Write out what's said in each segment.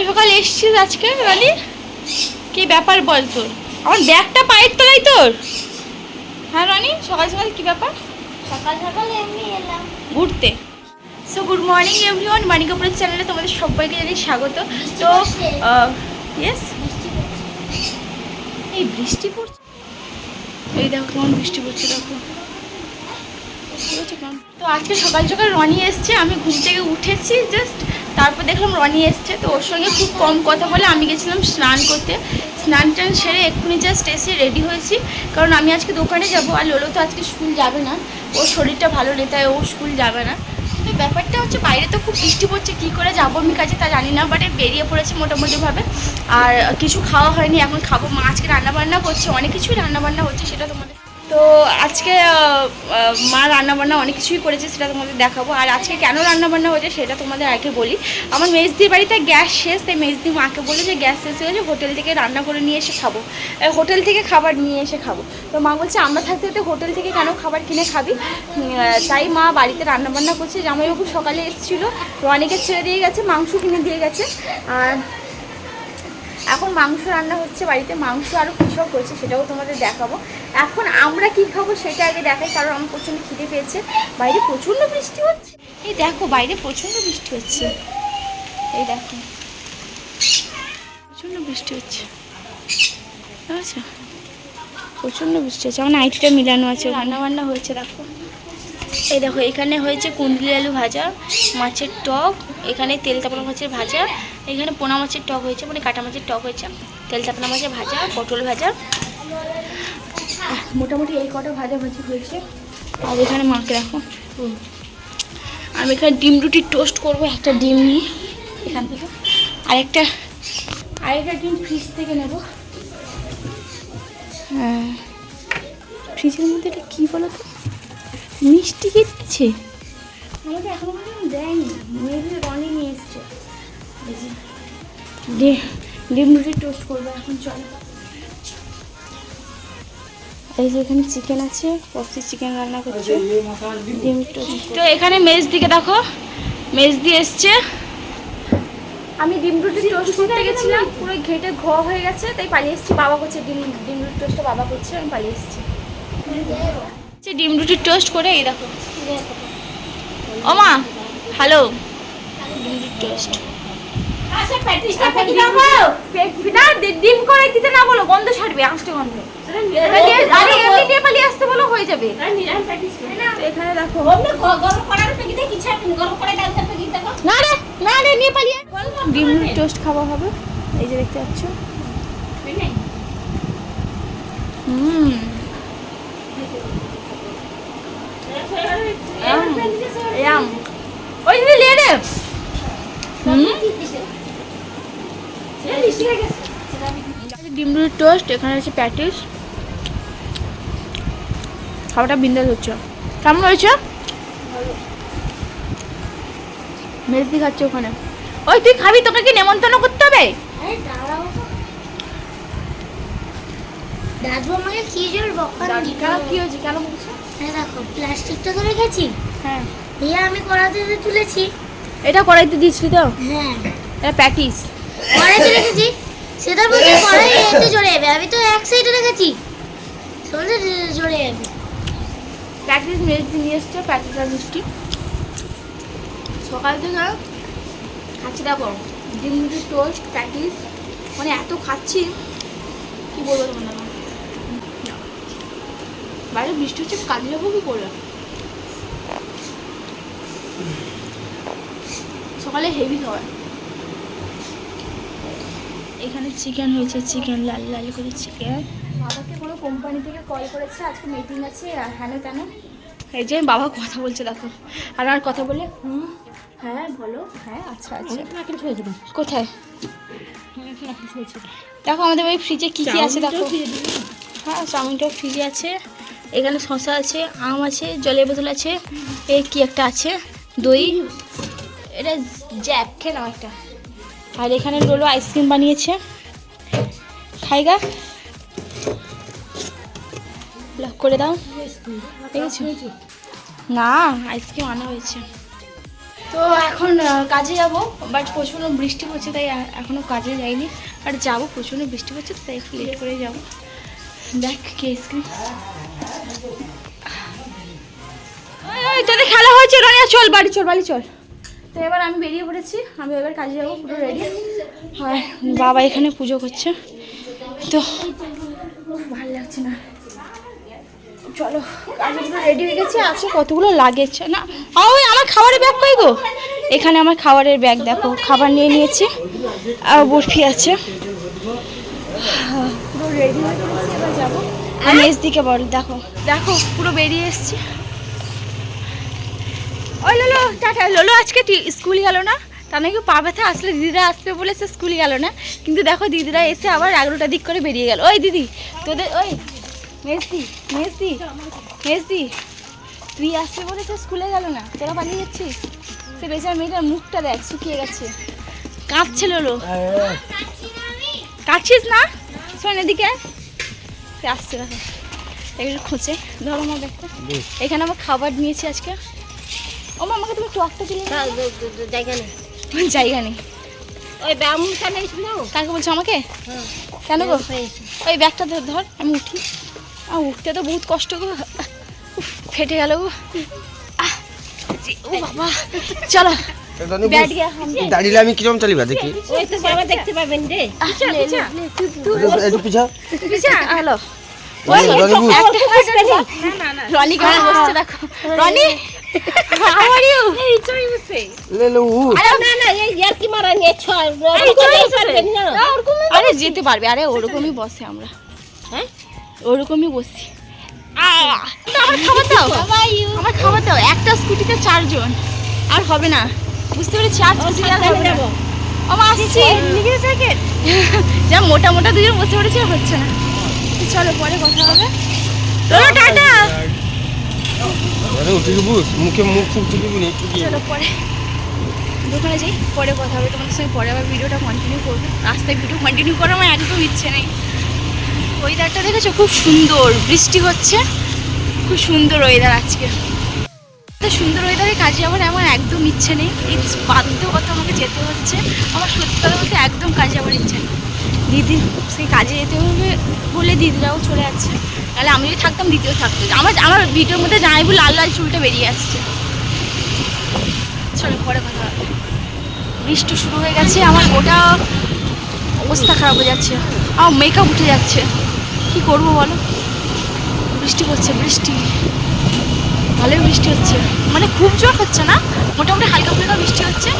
সকাল সকাল এসছিস আজকে রানি? কি ব্যাপার বল তোর? আমার ব্যাগটা পায়ের তলায় তোর? হ্যাঁ রানি? সকাল সকাল কি ব্যাপার? সকাল সকাল এমনি এলাম। ঘুরতে। সো গুড মর্নিং এভরিওয়ান মানিকাপুরের চ্যানেলে তোমাদের সবাইকে জানাই স্বাগত। তো ইয়েস এই বৃষ্টি পড়ছে? এই দেখো কেমন বৃষ্টি পড়ছে দেখো? তো আজকে সকাল সকাল রনি এসছে, আমি ঘুম থেকে উঠেছি জাস্ট তারপর দেখলাম রনি এসছে, তো ওর সঙ্গে খুব কম কথা বলে আমি গেছিলাম স্নান করতে। স্নান টান সেরে এক্ষুনি জাস্ট এসে রেডি হয়েছি, কারণ আমি আজকে দোকানে যাব আর লোলো তো আজকে স্কুল যাবে না, ওর শরীরটা ভালো নেই, তাই ও স্কুল যাবে না। তো ব্যাপারটা হচ্ছে বাইরে তো খুব বৃষ্টি পড়ছে, কী করে যাব আমি কাছে তা জানি না বাট বেরিয়ে পড়েছে মোটামুটিভাবে। আর কিছু খাওয়া হয়নি, এখন খাব, মা আজকে রান্নাবান্না করছে, অনেক কিছুই রান্নাবান্না হচ্ছে, সেটা তোমাদের তো আজকে মা রান্নাবান্না অনেক কিছুই করেছে, সেটা তোমাদের দেখাবো। আর আজকে কেন রান্নাবান্না হয়েছে সেটা তোমাদের আগে বলি। আমার মেজদির বাড়িতে গ্যাস শেষ, তাই মেজদি মাকে বলে যে গ্যাস শেষ হয়েছে হোটেল থেকে রান্না করে নিয়ে এসে খাব। হোটেল থেকে খাবার নিয়ে এসে খাব। তো মা বলছে, আমরা থাকতে থাকতে হোটেল থেকে কেন খাবার কিনে খাবি? তাই মা বাড়িতে রান্নাবান্না করছে। জামাইবাবু সকালে এসেছিল, রনিকে ছেড়ে দিয়ে গেছে, মাংস কিনে দিয়ে গেছে। আর এখন মাংস রান্না হচ্ছে বাড়িতে মাংস আরও কী সব হয়েছে সেটাও তোমাদের দেখাবো। এখন আমরা কি খাব সেটা আগে দেখাই কারণ আমার প্রচণ্ড খিদে পেয়েছে। বাইরে প্রচণ্ড বৃষ্টি হচ্ছে। এই দেখো বাইরে প্রচণ্ড বৃষ্টি হচ্ছে। এই দেখো। প্রচণ্ড বৃষ্টি হচ্ছে। আচ্ছা প্রচণ্ড বৃষ্টি হচ্ছে। আমার নাইটিটা মিলানো আছে রান্না বান্না হয়েছে দেখো। এই দেখো, এখানে হয়েছে কুন্দলি আলু ভাজা, মাছের টক, এখানে তেল তাপনা মাছের ভাজা, এখানে পোনা মাছের টক হয়েছে মানে কাটা মাছের টক হয়েছে, তেল তাপনা মাছের ভাজা, পটল ভাজা। মোটামুটি এই কটা ভাজা ভাজি হয়েছে। আর এখানে মাকে রাখো। আমি এখানে ডিম রুটি টোস্ট করব, একটা ডিম নিয়ে এখান থেকে। আরেকটা আরেকটা ডিম ফ্রিজ থেকে নেব। হ্যাঁ। ফ্রিজের মধ্যে এটা কী বলো তো? মিষ্টি কে দিচ্ছে আমাকে এখনও পর্যন্ত দেয়নি। মেবি রনি নিয়ে এসছে। এই যে, ডিম রুটি টোস্ট করব এখন চলো। এই যে এখানে চিকেন আছে পপসি চিকেন রান্না করছে। ডিম টোস্ট তো এখানে মেজ দিকে দেখো মেজ দিয়ে এসছে। আমি ডিম রুটি টোস্ট করতে গেছিলাম পুরো ঘেটে ঘ হয়ে গেছে তাই পালিয়ে এসেছি। বাবা করছে ডিম ডিম রুটি টোস্টটা বাবা করছে আমি পালিয়ে এসেছি। যে ডিম রুটি টোস্ট করে এই দেখো। ও মা হ্যালো ডিম রুটি টোস্ট ডিম- না করে না বলো, গন্ধ ছাড়বে আসতে গন্ধ। আরে আসতে বলো, হয়ে যাবে। এখানে দেখো। না রে না রে, নিয়ে পালিয়ে ডিম রুটি টোস্ট খাওয়া হবে। এই যে দেখতে পাচ্ছ। হুম ডিম রুটির টোস্ট এখানে আছে প্যাটিস খাবারটা বিন্দাস হচ্ছে। কেমন হয়েছে? মেজদি খাচ্ছে ওখানে। ওই তুই খাবি? তোকে কি নেমন্তন্ন করতে হবে? দাদু আমাকে কি জোর বকা কি হয়েছে? কেন বলছো? দেখো প্লাস্টিকটা তো রেখেছি হ্যাঁ। দিয়ে আমি দিয়ে তুলেছি। এটা কড়াইতে দিয়েছিলি তো? হ্যাঁ। এটা প্যাটিস। কড়াইতে রেখেছি। সেটা বলছে কড়াই এতে জড়ে যাবে। আমি তো এক সাইডে রেখেছি। সবটা জড়ে যাবে। প্যাটিস মেজদি নিয়ে এসছে প্যাটিস আর মিষ্টি? সকাল থেকে খাচ্ছি দেখো ডিম টোস্ট প্যাটিস। মানে এত খাচ্ছি কি বলব তোমার বাইরে বৃষ্টি হচ্ছে কাজে যাব কি করে? সকালে হেভি খাবার এখানে চিকেন হয়েছে চিকেন লাল লাল করে চিকেন বাবাকে কোনো কোম্পানি থেকে কল করেছে আজকে মিটিং আছে আর হ্যানো কেন? এই যে বাবা কথা বলছে দেখো। আর আর কথা বলে হুম? হ্যাঁ বলো। হ্যাঁ আচ্ছা আচ্ছা। কোথায়? দেখো আমাদের ওই ফ্রিজে কী কী আছে দেখো। হ্যাঁ চাউমিনটাও ফ্রিজে আছে। এখানে শসা আছে, আম আছে, জলের বোতল আছে এই কি একটা আছে? দই। এটা জ্যাক খেলাম একটা। আর এখানে লোলো আইসক্রিম বানিয়েছে। খাইগা লক করে দাও। না, আইসক্রিম আনা হয়েছে। তো এখন কাজে যাব বাট প্রচণ্ড বৃষ্টি পড়ছে, তাই এখনও কাজে যাইনি। আর যাব, প্রচণ্ড বৃষ্টি পড়ছে, তাই একটু লেট করে যাব। দেখ কে স্ক্রিন তোদের খেলা হয়েছে রনিয়া চল বাড়ি চল বাড়ি চল। তো এবার আমি বেরিয়ে পড়েছি আমি এবার কাজে যাব পুরো রেডি আর বাবা এখানে পুজো করছে। তো ভালো লাগছে না। চলো কাজে পুরো রেডি হয়ে গেছে আছে কতগুলো লাগেছে না। ওই আমার খাবারের ব্যাগ কই গো? এখানে আমার খাবারের ব্যাগ দেখো খাবার নিয়ে নিয়েছি। আর বরফি আছে। পুরো রেডি হয়ে গেছি এবার যাব আমি এস দিকে বল দেখো। দেখো পুরো বেরিয়ে এসছি। ওই লোলো টাটা। লোলো আজকে টি- স্কুল গেল না? তা নাকি পা ব্যথা আসলে দিদিরা আসবে বলেছে স্কুল গেল না? কিন্তু দেখো দিদিরা এসে আবার এগারোটার দিক করে বেরিয়ে গেল। ওই দিদি তোদের ওই মেজদি মেজদি মেজদি তুই আসবে বলেছে স্কুলে গেল না? তোরা পালিয়ে যাচ্ছিস? সে বেচার মেয়েটার মুখটা দেখ শুকিয়ে গেছে। কাঁদছে লোলো। কাটছিস না? শোন এদিকে আসছে দেখো। একটু খোঁচে ধরো আমার ব্যাগটা এখানে আমার খাবার নিয়েছি আজকে। ও মা, আমাকে তুমি টকটা দিলে? জায়গা নেই জায়গা নেই ওই ব্যায়াম কেন এসেছিল? কাকে বলছো আমাকে? কেন গো? ওই ব্যাগটা ধর ধর আমি উঠি। আর উঠতে তো বহুত কষ্ট গো। ফেটে গেল গো। আহ, জি, ও বাবা। চলো। দাঁড়িয়ে আমি কীরকম চালিবা দেখি। ওই তো বাবা দেখতে পাবেন রে। আহ, লে, লে, লে, তুই তুই একটু পিছা। পিছা। হ্যালো। রনি, রনি বুঝ। রনি কেমন বসছে দেখো। রনি? হাউ আর ইউ লে লে উ। আরে না না ইয়ার কি মারা নিয়ে ছয় আরে যেতে পারবে। আরে ওরকমই বসে আমরা। হ্যাঁ? ওরকমই বসি। আমার খাবার দাও। আমার খাবার দাও। একটা স্কুটিতে চারজন। আর হবে না। বুঝতে পেরেছি আর হবে না। যাব। আমার আসছি। যা মোটা মোটা দুজন বসে পড়েছে আর হচ্ছে না। চলো পরে কথা হবে। চলো টাটা। আরে উঠে বুঝ মুখে মুখ ফুক চলো পরে। দোকানে যাই পরে কথা হবে। তোমাদের সঙ্গে পরে আবার ভিডিওটা কন্টিনিউ করব। রাস্তায় ভিডিও কন্টিনিউ করার আমার একদম ইচ্ছে নেই। ওয়েদারটা দেখেছ? খুব সুন্দর। বৃষ্টি হচ্ছে। খুব সুন্দর ওয়েদার আজকে। সুন্দর ওয়েদারে কাজে আমার আমার একদম ইচ্ছে নেই। ইটস বাধ্যগত আমাকে যেতে হচ্ছে। আমার সত্যি কথা বলতে একদম কাজে আমার ইচ্ছে নেই। দিদি, সেই কাজে যেতে হবে বলে দিদিরাও চলে যাচ্ছে। তাহলে আমি যদি থাকতাম, দিদিও থাকতো। আমার আমার ভিডিওর মধ্যে জানাই লাল লাল চুলটা বেরিয়ে আসছে। চলো, পরে কথা হবে। বৃষ্টি শুরু হয়ে গেছে, আমার গোটা অবস্থা খারাপ হয়ে যাচ্ছে। আমার মেকআপ উঠে যাচ্ছে। কি করব বলো? বৃষ্টি পড়ছে, বৃষ্টি। ভালোই বৃষ্টি হচ্ছে। মানে খুব জোর হচ্ছে না? মোটামুটি হালকা ফুলকা বৃষ্টি হচ্ছে।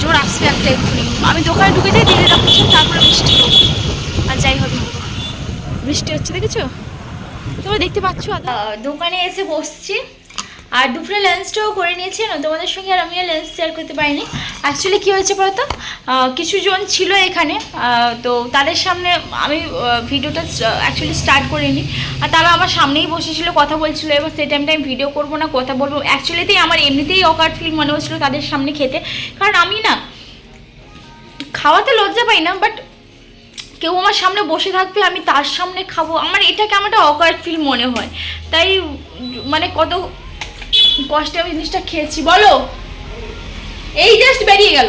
জোর আসবে একটা এক্ষুনি। আমি দোকানে ঢুকে যাই দিদি রাখছি তারপরে বৃষ্টি। আর যাই হবে বৃষ্টি হচ্ছে, দেখেছ? তোমরা দেখতে পাচ্ছ? দোকানে এসে বসছি। আর দুপুরে লাঞ্চটাও করে নিয়েছি না তোমাদের সঙ্গে আর আমিও লাঞ্চ শেয়ার করতে পারিনি। অ্যাকচুয়ালি কী হয়েছে বলতো? আহ, কিছু জন ছিল এখানে তো তাদের সামনে আমি ভিডিওটা অ্যাকচুয়ালি স্টার্ট করিনি আর তারা আমার সামনেই বসেছিল কথা বলছিল এবার সেই টাইমটা আমি ভিডিও করব না কথা বলব। অ্যাকচুয়ালিতেই আমার এমনিতেই অকার্ড ফিল মনে হচ্ছিল তাদের সামনে খেতে। কারণ আমি না খাওয়াতে লজ্জা পাই না বাট কেউ আমার সামনে বসে থাকবে আমি তার সামনে খাব। আমার এটাকে আমার একটা অকার্ড ফিল মনে হয়। তাই মানে কত কষ্টে আমি জিনিসটা খেয়েছি, বলো। এই জাস্ট বেরিয়ে গেল।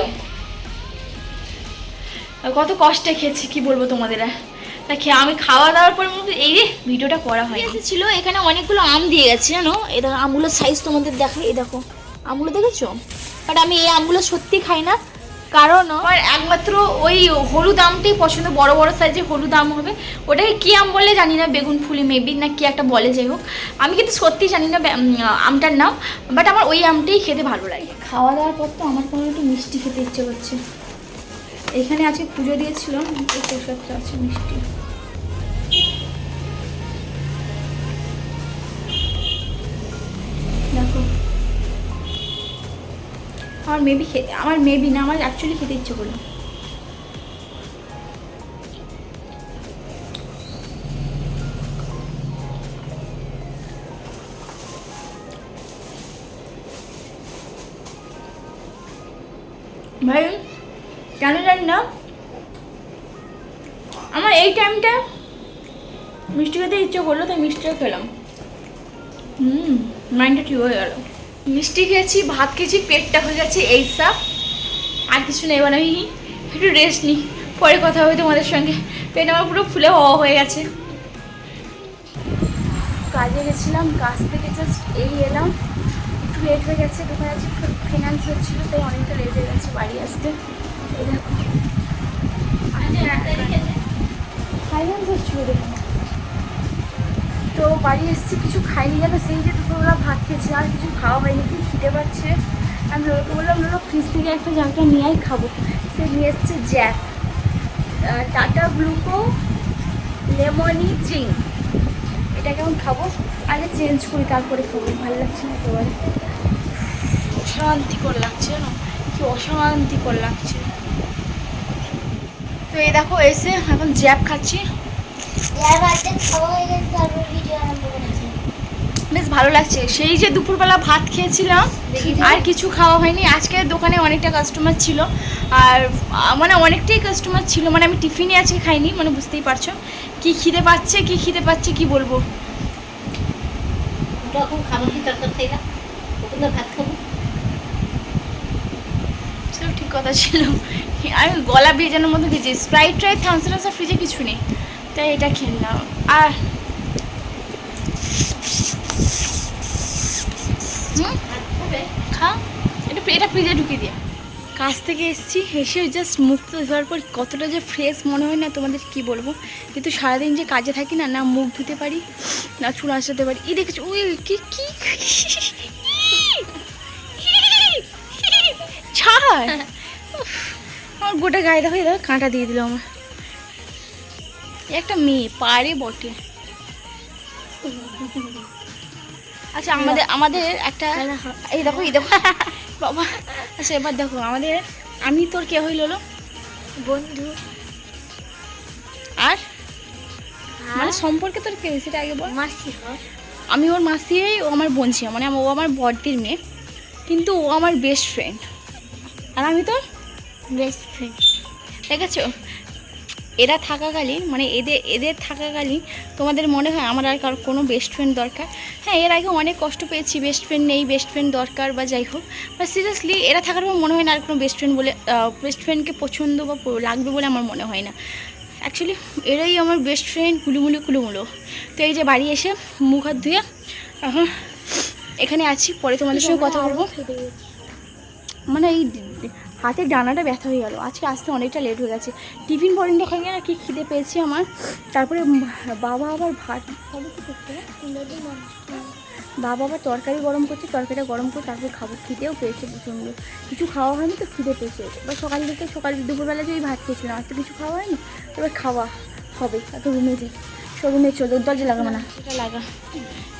কত কষ্টে খেয়েছি, কি বলব তোমাদের? তা খেয়ে আমি খাওয়া দাওয়ার পর এই রে, ভিডিওটা করা হয় ছিল এখানে অনেকগুলো আম দিয়ে গেছে, জানো? এই দেখো, আমগুলোর সাইজ তোমাদের দেখো এই দেখো, আমগুলো দেখেছ? বাট আমি এই আমগুলো সত্যি খাই না। কারণ আমার একমাত্র ওই হলুদ আমটাই পছন্দ বড় বড় সাইজে হলুদ আম হবে। ওটাকে কি আম বলে জানি না বেগুন ফুলি মেবি না কি একটা বলে যাই হোক। আমি কিন্তু সত্যি জানি না আমটার নাম বাট আমার ওই আমটাই খেতে ভালো লাগে। খাওয়া দাওয়ার পর তো আমার কোনো একটু মিষ্টি খেতে ইচ্ছে করছে। এখানে আজকে পুজো দিয়েছিলাম এই প্রসাদটা আছে মিষ্টি। আমার মেবি খেতে আমার মেবি না, আমার অ্যাকচুয়ালি খেতে ইচ্ছে করল। ভাই, কেন জানি না, আমার এই টাইমটা মিষ্টি খেতে ইচ্ছে করল, তাই মিষ্টিটা খেলাম। হুম মাইন্ডটা ঠিক হয়ে গেল। মিষ্টি খেয়েছি ভাত খেয়েছি পেটটা হয়ে গেছে এই সাপ। আর কিছু নেই এবার আমি একটু রেস্ট নিই। পরে কথা হবে তোমাদের সঙ্গে। পেট আমার পুরো ফুলে অ হয়ে গেছে। কাজে গেছিলাম কাজ থেকে জাস্ট এই এলাম। একটু লেট হয়ে গেছে দোকানে আজকে ফিনান্স হচ্ছিল তাই অনেকটা লেট হয়ে গেছে বাড়ি আসতে। এই দেখো। ফাইন্যান্স হচ্ছিল দেখুন তো বাড়ি এসেছি, কিছু খাইনি যেন সেই যে দুপুরবেলা ভাত খেয়েছি, আর কিছু খাওয়া হয়নি, কি খিদে পাচ্ছে? আমি লোকে বললাম লোক ফ্রিজ থেকে একটা জামটা নিয়েই খাব। সে নিয়ে এসছে Jack Tata Gluco lemony drink এটা কেমন খাব? আগে চেঞ্জ করি, তারপরে খাব। ভালো লাগছে না একেবারে অশান্তিকর লাগছে না কি অশান্তিকর লাগছে। তো এই দেখো, এসে এখন জ্যাব খাচ্ছি। বেশ ভালো লাগছে। সেই যে দুপুরবেলা ভাত খেয়েছিলাম আর কিছু খাওয়া হয়নি। আজকে দোকানে অনেকটা কাস্টমার ছিল। আর মানে অনেকটাই কাস্টমার ছিল। মানে আমি টিফিনে আজকে খাইনি মানে বুঝতেই পারছ। কি খিদে পাচ্ছে কি খিদে পাচ্ছে কি বলব? তখন খাব কি তরকার থেকে ভাত খাব। ঠিক কথা ছিল। আমি গলা ভেজানোর মতো খেয়েছি স্প্রাইট ট্রাইট থামস ফ্রিজে কিছু নেই। তাই এটা খেয়ে নিলাম আর হুম? ভাত খাবে খা এটা এটা ফ্রিজে ঢুকিয়ে দিয়া কাজ থেকে এসেছি হেসে জাস্ট মুখ তো ধোয়ার পর কতটা যে ফ্রেশ মনে হয় না তোমাদের কি বলব? কিন্তু সারাদিন যে কাজে থাকি না না মুখ ধুতে পারি না চুল আসাতে পারি। ই দেখেছ ওই কি কি ছাড়! আমার গোটা গায়ে দেখো দেখো কাঁটা দিয়ে দিল আমার একটা মেয়ে পারে বটে। আচ্ছা আমাদের আমাদের একটা এই দেখো এই দেখো। বাবা আচ্ছা এবার দেখো আমাদের আমি তোর কে হইল বন্ধু। আর? মানে সম্পর্কে তোর কে সেটা আগে বল। মাসি আমি ওর মাসি ও আমার বোন ছিল মানে ও আমার বড়দির মেয়ে। কিন্তু ও আমার বেস্ট ফ্রেন্ড আর আমি তোর? বেস্ট ফ্রেন্ড ঠিক দেখেছ? এরা থাকাকালীন মানে এদের এদের থাকাকালীন তোমাদের মনে হয় আমার আর কারও কোনো বেস্ট ফ্রেন্ড দরকার? হ্যাঁ এর আগে অনেক কষ্ট পেয়েছি বেস্ট ফ্রেন্ড নেই বেস্ট ফ্রেন্ড দরকার বা যাই হোক। বা সিরিয়াসলি এরা থাকার পর মনে হয় না আর কোনো বেস্ট ফ্রেন্ড বলে বেস্ট ফ্রেন্ডকে পছন্দ বা লাগবে বলে আমার মনে হয় না। অ্যাকচুয়ালি এরাই আমার বেস্ট ফ্রেন্ড কুলুমুলু কুলুমুলো। তো এই যে বাড়ি এসে মুখ হাত ধুয়ে এখন এখানে আছি, পরে তোমাদের সঙ্গে কথা বলব। মানে এই হাতের ডানাটা ব্যথা হয়ে গেল। আজকে আসতে অনেকটা লেট হয়ে গেছে। টিফিন পরেন গিয়ে আর কি খিদে পেয়েছি আমার। তারপরে বাবা আবার ভাত? বাবা আবার তরকারি গরম করছে, তরকারিটা গরম করে তারপর খাব। খিদেও পেয়েছে প্রচণ্ড। কিছু খাওয়া হয়নি তো খিদে পেয়েছে। এবার সকাল থেকে সকাল দুপুরবেলা যে ভাত খেয়েছিলাম আর তো কিছু খাওয়া হয়নি? এবার খাওয়া হবে তো রুমে যাই শোরুমে চলো দরজা লাগাবো না। এটা লাগা।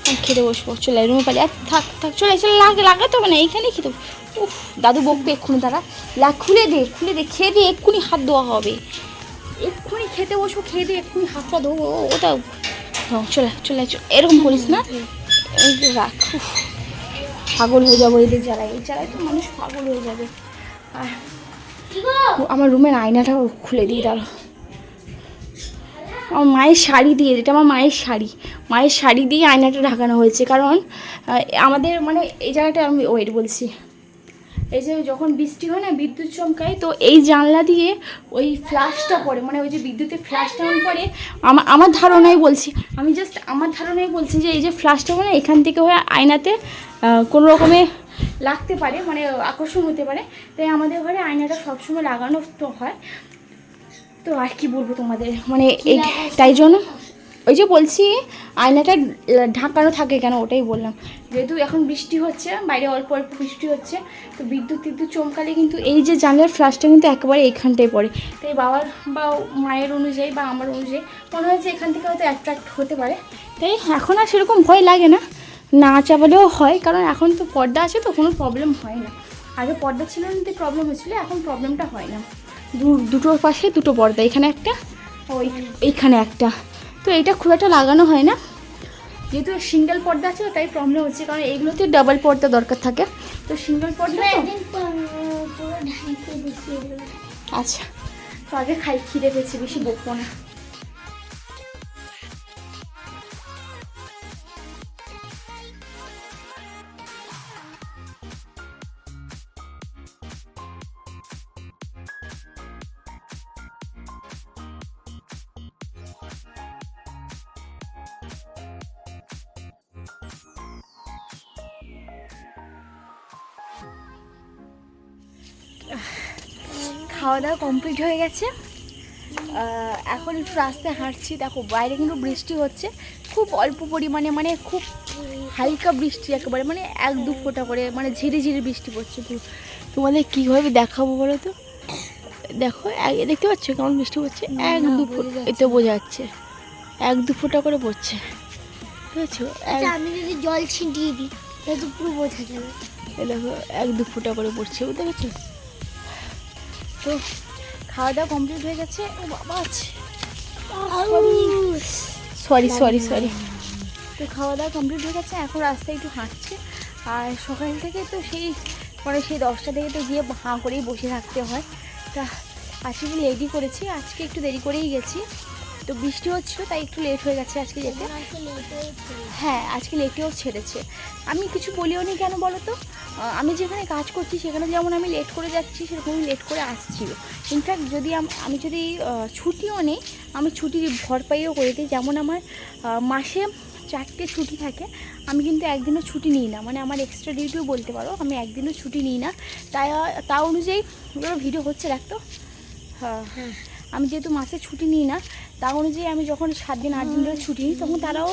আমি খেতে বসবো। চলে রুমে পালি। আর থাক থাক চলে চলে লাগে লাগাতে হবে না এইখানেই খেতে উফ দাদু বকবে এক্ষুনি তারা লা খুলে দে খুলে দে খেয়ে দিয়ে এক্ষুনি হাত ধোয়া হবে। এক্ষুনি খেতে বসবো খেয়ে দিয়ে এক্ষুনি হাতটা ধোবো ওটা হ্যাঁ, চলে চলে চলে এরকম করিস না। এই রাখ উফ, পাগল হয়ে যাব এদের জ্বালায়। এই জ্বালায় তো মানুষ পাগল হয়ে যাবে। আর আমার রুমের আয়নাটাও খুলে দিই দাঁড়ো। আমার মায়ের শাড়ি দিয়ে, যেটা আমার মায়ের শাড়ি। মায়ের শাড়ি দিয়ে আয়নাটা ঢাকানো হয়েছে। কারণ আমাদের মানে এই জায়গাটা আমি ওয়েট বলছি। এই যে যখন বৃষ্টি হয় না, বিদ্যুৎ চমকায়, তো এই জানলা দিয়ে ওই ফ্ল্যাশটা পড়ে। মানে ওই যে বিদ্যুতের ফ্ল্যাশটা যখন পড়ে আমার আমার ধারণাই বলছি। আমি জাস্ট আমার ধারণাই বলছি যে এই যে ফ্ল্যাশটা মানে এখান থেকে হয়ে আয়নাতে কোনো রকমে লাগতে পারে মানে আকর্ষণ হতে পারে। তাই আমাদের ঘরে আয়নাটা সবসময় লাগানো হয়। তো আর কি বলব তোমাদের? মানে এই তাই জন্য ওই যে বলছি আয়নাটা ঢাকানো থাকে কেন ওটাই বললাম। যেহেতু এখন বৃষ্টি হচ্ছে বাইরে অল্প অল্প বৃষ্টি হচ্ছে তো বিদ্যুৎ টিদ্যুৎ চমকালে কিন্তু এই যে জানলার ফ্ল্যাশটা কিন্তু একেবারে এইখানটায় পড়ে। তাই বাবার বা মায়ের অনুযায়ী বা আমার অনুযায়ী মনে হয় যে এখান থেকে হয়তো অ্যাট্রাক্ট হতে পারে। তাই এখন আর সেরকম ভয় লাগে না। না চাপালেও হয় কারণ এখন তো পর্দা আছে তো কোনো প্রবলেম হয় না। আগে পর্দা ছিল না প্রবলেম হচ্ছিল এখন প্রবলেমটা হয় না। দুটোর পাশে দুটো পর্দা এখানে একটা ওই। এইখানে একটা। তো এইটা খুব একটা লাগানো হয় না। যেহেতু সিঙ্গেল পর্দা আছে তাই প্রবলেম হচ্ছে কারণ এইগুলোতে ডাবল পর্দা দরকার থাকে। তো সিঙ্গেল পর্দা আচ্ছা। তো আগে খাই খিদে পেয়েছি বেশি বকবো না। খাওয়া দাওয়া কমপ্লিট হয়ে গেছে। এখন একটু রাস্তায় হাঁটছি। দেখো বাইরে কিন্তু বৃষ্টি হচ্ছে। খুব অল্প পরিমাণে মানে খুব হালকা বৃষ্টি একেবারে মানে এক দু ফোঁটা করে মানে ঝিরে ঝিরে বৃষ্টি পড়ছে তো তোমাদের কীভাবে দেখাবো বলো তো? দেখো দেখতে পাচ্ছ কেমন বৃষ্টি পড়ছে? এক দু ফোঁটা এতে বোঝা যাচ্ছে। এক দু ফোঁটা করে পড়ছে। বুঝেছ এক আচ্ছা আমি যদি জল ছিটিয়ে দিই তাহলে তো পুরো বোঝা যাবে। দেখো এক দু ফুটা করে পড়ছে বুঝতে পারছ? তো খাওয়া দাওয়া কমপ্লিট হয়ে গেছে। ও বাবা আছে সরি সরি সরি তো খাওয়া দাওয়া কমপ্লিট হয়ে গেছে এখন রাস্তায় একটু হাঁটছে। আর সকাল থেকে তো সেই মানে সেই দশটা থেকে তো গিয়ে হাঁ করেই বসে থাকতে হয়। তা আজকে একটু লেটই করেছি আজকে একটু দেরি করেই গেছি। তো বৃষ্টি হচ্ছিল তাই একটু লেট হয়ে গেছে আজকে যেতে। হ্যাঁ আজকে লেটেও ছেড়েছে। আমি কিছু বলিও নি কেন বলো তো? আমি যেখানে কাজ করছি সেখানে যেমন আমি লেট করে যাচ্ছি সেরকম লেট করে আসছিল ইনফ্যাক্ট যদি আমি যদি ছুটিও নেই আমি ছুটি ভরপাইও করে দিই। যেমন আমার মাসে চারটে ছুটি থাকে আমি কিন্তু একদিনও ছুটি নিই না। মানে আমার এক্সট্রা ডিউটিও বলতে পারো আমি একদিনও ছুটি নিই না। তাই তা অনুযায়ী ভিডিও হচ্ছে রাখতো? হ্যাঁ। আমি যেহেতু মাসে ছুটি নিই না তা অনুযায়ী আমি যখন সাত দিন, আট দিন ধরে ছুটি নিই, তখন তারাও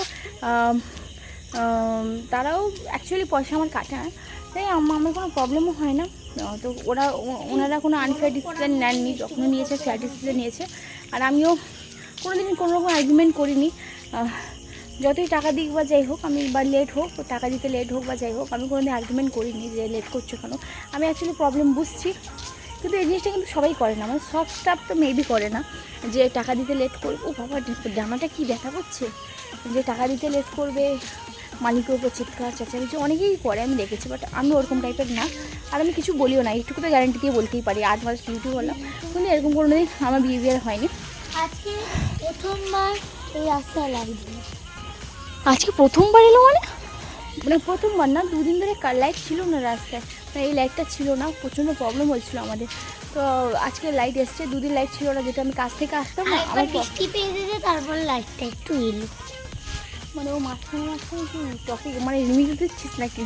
তারাও অ্যাকচুয়ালি পয়সা আমার কাটে না তাই আমার কোনো প্রবলেমও হয় না। তো ওরা, ওনারা কোনো আনফেয়ার ডিসিশন নেননি যখনও নিয়েছে ফেয়ার ডিসিশন নিয়েছে। আর আমিও কোনো দিন কোনো রকম আর্গুমেন্ট করিনি। যতই টাকা দিক বা যাই হোক, আমি বা লেট হোক, টাকা দিতে লেট হোক বা যাই হোক, আমি কোনো দিন আর্গুমেন্ট করিনি যে লেট করছ কেন। আমি অ্যাকচুয়ালি প্রবলেম বুঝছি। কিন্তু এই জিনিসটা কিন্তু সবাই করে না। মানে সব স্টাফ তো মেবি করে না। যে টাকা দিতে লেট করবে ও বাবা জামাটা কি ব্যথা করছে যে টাকা দিতে লেট করবে মালিকের উপর চিৎকার চেঁচামেচি অনেকেই করে আমি দেখেছি বাট আমি ওরকম টাইপের না। আর আমি কিছু বলিও না একটুকু তো গ্যারান্টি দিয়ে বলতেই পারি আট মাস ডিউটি হলাম কিন্তু এরকম কোনো দিন আমার বিহেভিয়ার হয়নি। আজকে প্রথমবার এই রাস্তায় লাগবে আজকে প্রথমবার এলো মানে? মানে প্রথমবার না দুদিন ধরে লাইট ছিল না রাস্তায়। মানে এই লাইটটা ছিল না প্রচণ্ড প্রবলেম হয়েছিল আমাদের। তো আজকে লাইট এসছে দুদিন লাইট ছিল না যেটা আমি কাছ থেকে আসতাম না আরেকবার আমার বৃষ্টি পেয়ে দিতে তারপরে লাইটটা একটু এলো। মানে ও মাঝখানে মাঝখানে কি টপিক মানে রিমিট দিচ্ছিস নাকি?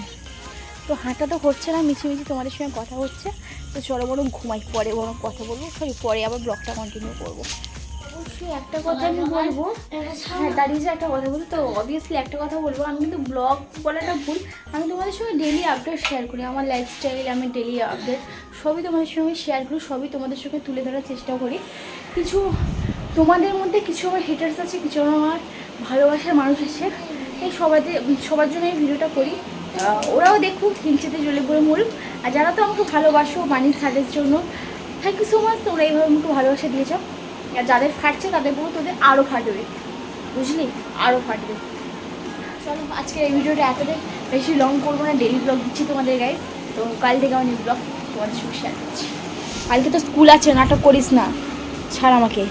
তো হাঁটা তো হচ্ছে না মিছিমিছি তোমাদের সঙ্গে কথা হচ্ছে। তো চলো বরং ঘুমাই পরে বরং কথা বলব সরি পরে আবার ব্লগটা কন্টিনিউ করব। অবশ্যই একটা কথা আমি বলব। হ্যাঁ দাঁড়িয়ে যে একটা কথা বলি তো অবভিয়াসলি একটা কথা বলব। আমি কিন্তু ব্লগ বলাটা ভুল আমি তোমাদের সঙ্গে ডেলি আপডেট শেয়ার করি। আমার লাইফস্টাইল আমি ডেলি আপডেট সবই তোমাদের সঙ্গে শেয়ার করি সবই তোমাদের সঙ্গে তুলে ধরার চেষ্টা করি। কিছু তোমাদের মধ্যে কিছু আমার হেটার্স আছে কিছু আমার ভালোবাসার মানুষ আছে এই সবাইতে সবার জন্য এই ভিডিওটা করি। ওরাও দেখুক হিংসেতে জ্বলে পড়ে মরুক। আর যারা তো আমাকে ভালোবাসো বাণী সাদের জন্য থ্যাংক ইউ সো মাচ তোমরা এইভাবে আমাকে ভালোবাসা দিয়েছ। যাদের ফাটছে তাদের বলো তোদের আরও ফাটবে। বুঝলি? আরও ফাটবে। চলো আজকে এই ভিডিওটা এতটাই। বেশি লং করব না ডেলি ব্লগ দিচ্ছি তোমাদের গায়ে তো কাল থেকে আমি ব্লগ তোমাদের সঙ্গে শেয়ার করছি। কালকে তো স্কুল আছে, নাটক করিস না। ছাড় আমাকে।